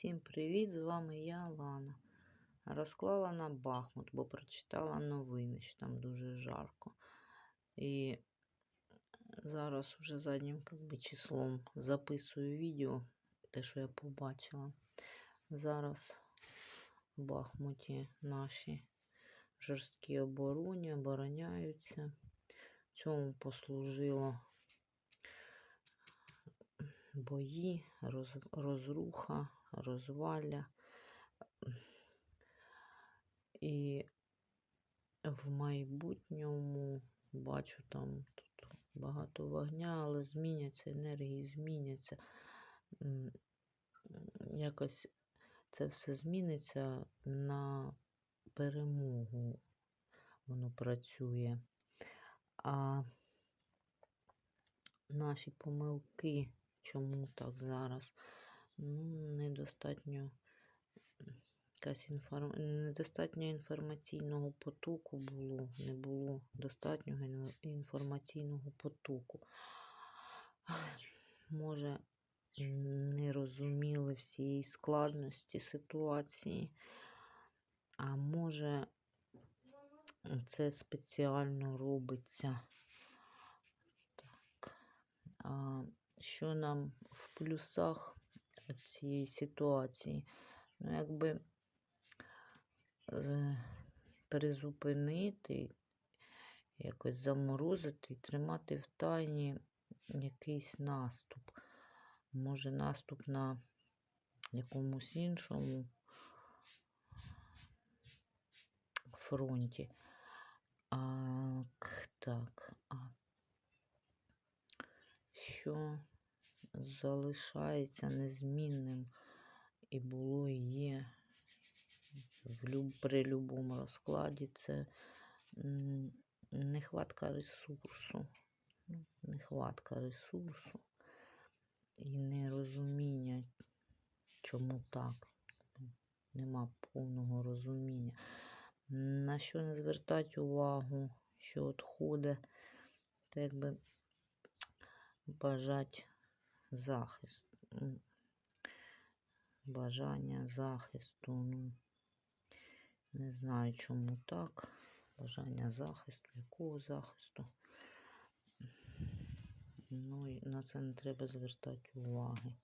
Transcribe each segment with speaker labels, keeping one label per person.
Speaker 1: Всім привіт! З вами я, Лана. Розклала на Бахмут, бо прочитала новини, що там дуже жарко. І зараз вже заднім как би, числом записую відео, те, що я побачила. Зараз в Бахмуті наші жорсткі обороні обороняються. Цьому послужило бої, роз, розруха, розвалля. І в майбутньому бачу там тут багато вогня, але зміняться, енергії зміняться. Якось це все зміниться на перемогу. Воно працює. А наші помилки, чому так зараз? Ну, недостатньо якась інформ... недостатньо інформаційного потоку було, не було достатнього інформаційного потоку. Може, не розуміли всієї складності ситуації, а може, це спеціально робиться. Так. А що нам в плюсах цієї ситуації? Ну, якби е, призупинити, якось заморозити і тримати в тайні якийсь наступ. Може, наступ на якомусь іншому фронті. А, так. А що залишається незмінним і було і є в при будь-якому розкладі, це нехватка ресурсу. Нехватка ресурсу і нерозуміння, чому так. Нема повного розуміння. На що не звертати увагу, що от ходить, та якби бажать захист. Бажання захисту. Ну, не знаю, чому так. Бажання захисту, якого захисту. Ну, і на це не треба звертати уваги.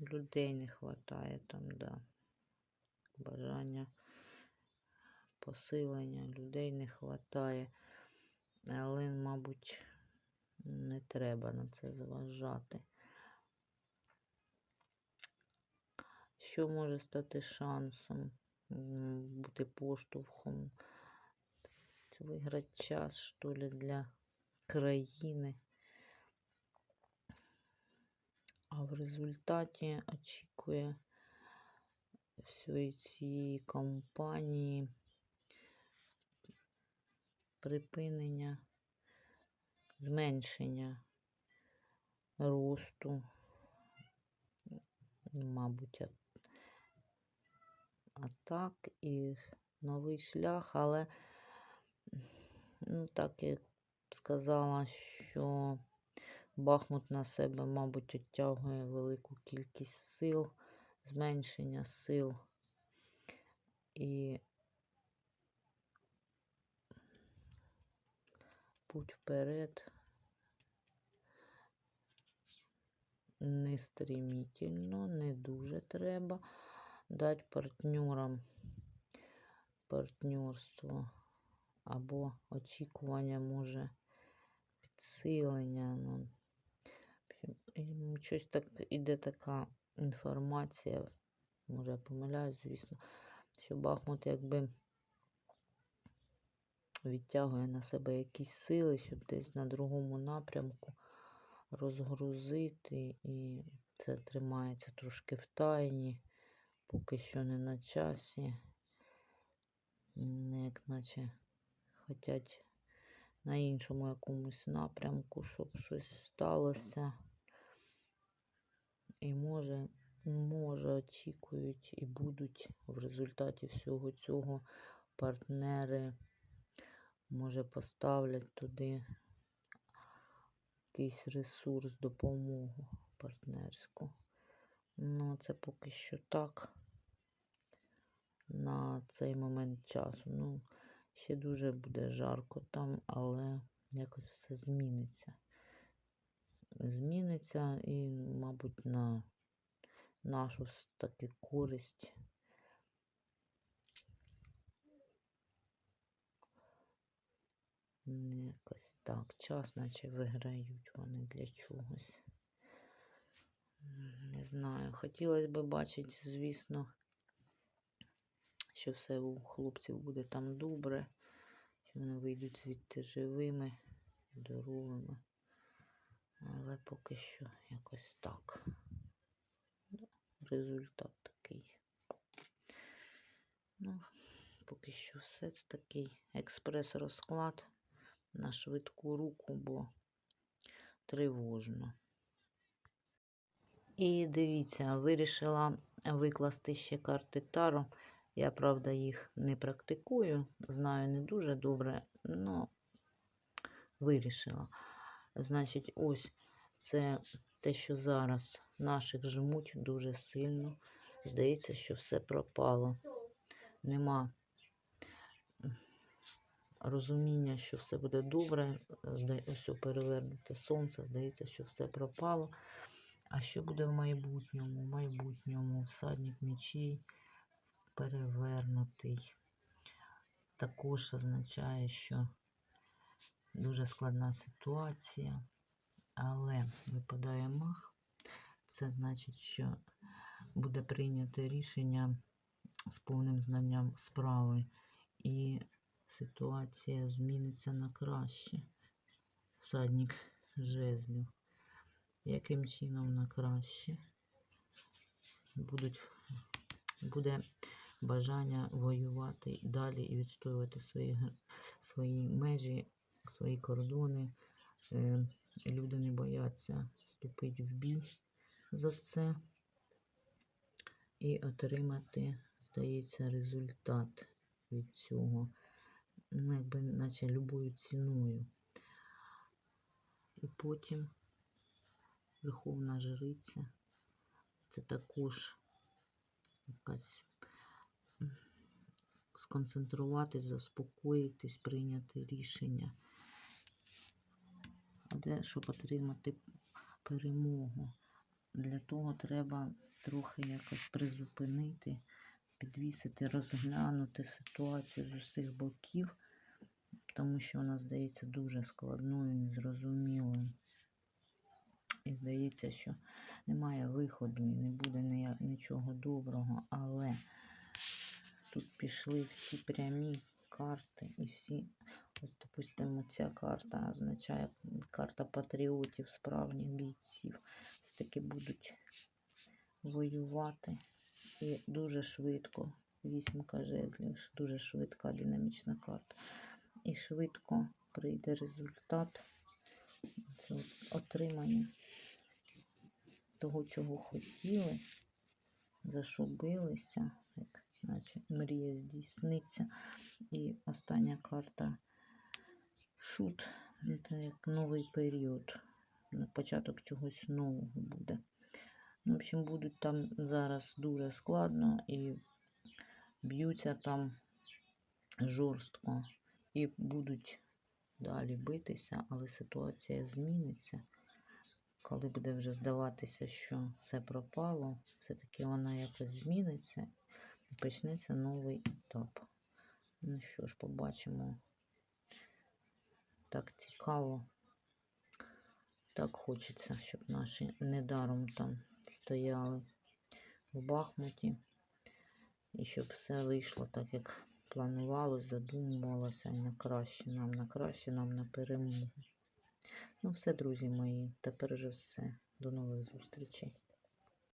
Speaker 1: Людей не вистачає там, да. Бажання посилення, людей не вистачає. Але, мабуть, не треба на це зважати. Що може стати шансом бути поштовхом? Виграти час, що ли, для країни. А в результаті очікує всієї цієї кампанії припинення, зменшення росту, мабуть, атак і новий шлях, але ну, так б сказала, що Бахмут на себе, мабуть, відтягує велику кількість сил, зменшення сил. І путь вперед не стремительно, не дуже треба. Дати партнерам партнерство або очікування може підсилення. Ну, щось так іде така інформація, може я помиляюсь, звісно, що Бахмут якби відтягує на себе якісь сили, щоб десь на другому напрямку розгрузити, і це тримається трошки в тайні, поки що не на часі. Як наче хотять на іншому якомусь напрямку, щоб щось сталося. І може, може, очікують і будуть в результаті всього цього партнери, може, поставлять туди якийсь ресурс, допомогу партнерську. Ну, це поки що так. На цей момент часу. Ну, ще дуже буде жарко там, але якось все зміниться. Зміниться і, мабуть, на нашу таки користь. Якось так. Час, наче виграють вони для чогось. Не знаю. Хотілося б бачити, звісно, що все у хлопців буде там добре, що вони вийдуть звідти живими, здоровими. Але поки що якось так. Ну, Результат такий. Ну, поки що все це такий експрес-розклад на швидку руку, бо тривожно. І дивіться, вирішила викласти ще карти Таро. Я, правда, їх не практикую, знаю не дуже добре, але вирішила. Значить, ось це те, що зараз наших жмуть дуже сильно. Здається, що все пропало. Нема розуміння, що все буде добре. Ось о, перевернуте сонце, здається, що все пропало. А що буде в майбутньому? В майбутньому всадник мечей перевернутий. Також означає, що дуже складна ситуація, але випадає мах. Це значить, що буде прийнято рішення з повним знанням справи, і ситуація зміниться на краще. Всадник жезлів. Яким чином на краще? Будуть, буде бажання воювати далі і відстоювати свої, свої межі, свої кордони. Е, Люди не бояться вступити в бій за це і отримати, здається, результат від цього. Ну, якби наче любою ціною. І потім Верховна Жриця. Це також якась сконцентруватись, заспокоїтись, прийняти рішення. Де, щоб отримати перемогу? Для того треба трохи якось призупинити, підвісити, розглянути ситуацію з усіх боків, тому що вона здається дуже складною, незрозумілою. І здається, що немає виходу і не буде нічого доброго, але тут пішли всі прямі карти і всі, от, допустимо, ця карта означає карта патріотів, справжніх бійців. Все таки будуть воювати і дуже швидко. Вісімка жезлів, дуже швидка динамічна карта. І швидко прийде результат. Отримання того, чого хотіли, за що як наче мрія здійсниться. І остання карта шут. Це як новий період. Початок чогось нового буде. Ну, в общем, будуть там зараз дуже складно і б'ються там жорстко. І будуть далі битися, але ситуація зміниться коли буде вже здаватися, що все пропало, все-таки вона якось зміниться і почнеться новий етап. Ну що ж, побачимо. Так цікаво. Так хочеться, щоб наші недаром там стояли в Бахмуті. І щоб все вийшло так, як планувалось, задумувалося і на краще нам, на краще нам на перемогу. Ну, все, друзі мої, тепер вже все. До нових зустрічей.